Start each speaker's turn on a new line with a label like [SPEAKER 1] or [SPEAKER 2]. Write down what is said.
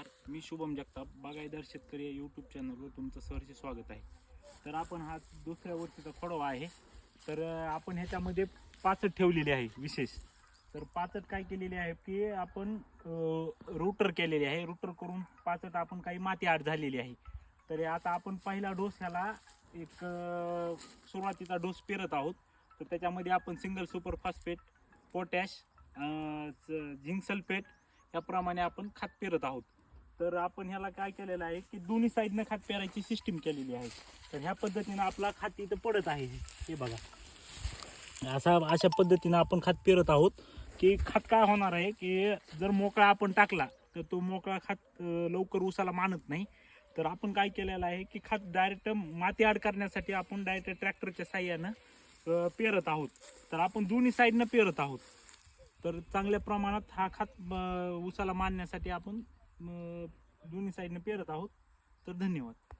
[SPEAKER 1] नमस्कार. मी शुभम जगताप. बागायदार शेतकरी या यूट्यूब चॅनलवर तुमचं सहर्ष स्वागत आहे. तर आपण हा दुसऱ्या वर्षीचा खोडवा आहे. तर आपण ह्याच्यामध्ये पाचट ठेवलेली आहे विशेष. तर पाचट काय केलेली आहे की आपण रुटर केलेली आहे. रुटर करून पाचट आपण काही माती आड झालेली आहे. तर आता आपण पहिला डोस ह्याला एक सुरुवातीचा डोस पेरत आहोत. तर त्याच्यामध्ये आपण single super phosphate potash zinc sulphate याप्रमाणे आपण खात पेरत आहोत. तर आपण ह्याला काय केलेलं आहे की दोन्ही साईडनं खात पेरायची सिस्टीम केलेली आहे. तर ह्या पद्धतीनं आपला खात इथं पडत आहे. हे बघा. असा अशा पद्धतीनं आपण खात पेरत आहोत की खात काय होणार आहे की जर मोकळा आपण टाकला तर तो मोकळा खात लवकर उसाला मानत नाही. तर आपण काय केलेलं आहे की खात डायरेक्ट माती आड करण्यासाठी आपण डायरेक्ट ट्रॅक्टरच्या साह्यानं पेरत आहोत. तर आपण दोन्ही साईडनं पेरत आहोत. तर चांगल्या प्रमाणात हा खात उसाला मानण्यासाठी आपण दोन्ही साईडनं पेरत आहोत. तर धन्यवाद.